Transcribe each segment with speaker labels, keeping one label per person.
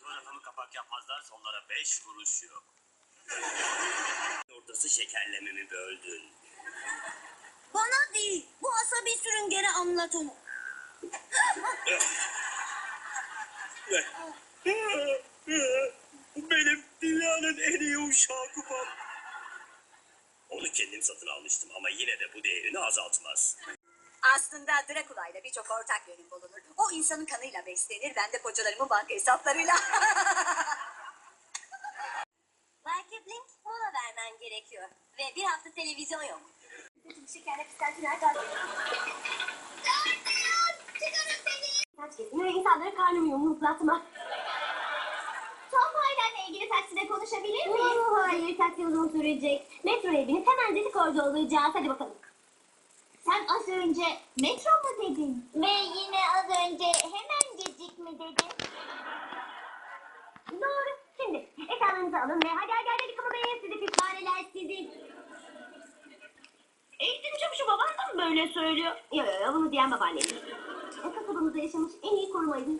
Speaker 1: Fotoğrafımı kapak yapmazlarsa onlara beş kuruş yok. Ortası şekerlememi böldün.
Speaker 2: Bana değil. Bu asabi sürüngene anlat onu.
Speaker 1: Benim dünyanın en iyi uşağı kupam. Onu kendim satın almıştım ama yine de bu değerini azaltmaz.
Speaker 3: Aslında Dracula ile birçok ortak yönüm bulunur. O insanın kanıyla beslenir, ben de kocalarımın banka hesaplarıyla.
Speaker 2: Bay Kipling mola vermen gerekiyor. Ve bir hafta televizyon yok. Şekerle her tarafı. Çıkarın beni. Kaç kesin ve insanlara karnımı yumruklatma. Tom Hayden'le ilgili takside konuşabilir miyiz? hayır taksi uzun sürecek. Metroya binip hemencecik orada olacağız. Hadi bakalım. Sen az önce metro mu dedin? Ve yine az önce hemencecik mi dedin? Doğru. Şimdi eşyalarınızı alın ve hadi hadi hadi kımıldayın sizi pishaneler sizi. Eğitim çavuşu baban da mı böyle söylüyor? Yok yok yo, bunu diyen babaannem. O kasabamızda yaşamış en iyi korumaydı.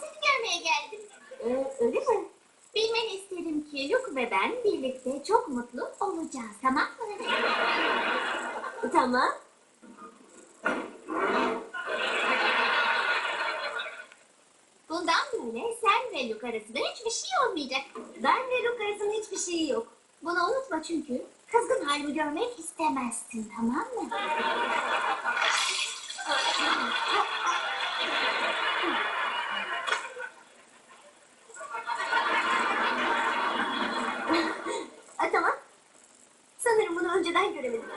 Speaker 2: Sizi görmeye geldim. Ee, öyle mi? Bilmeni isterim ki Luke ve ben birlikte çok mutlu olacağız tamam mı? Tamam. Bundan böyle sen ve Luke arasında hiçbir şey olmayacak. Ben ve Luke arasında hiçbir şey yok. Bunu unutma çünkü kızgın halimi görmek istemezsin tamam mı? tamam. Sanırım bunu önceden göremedim.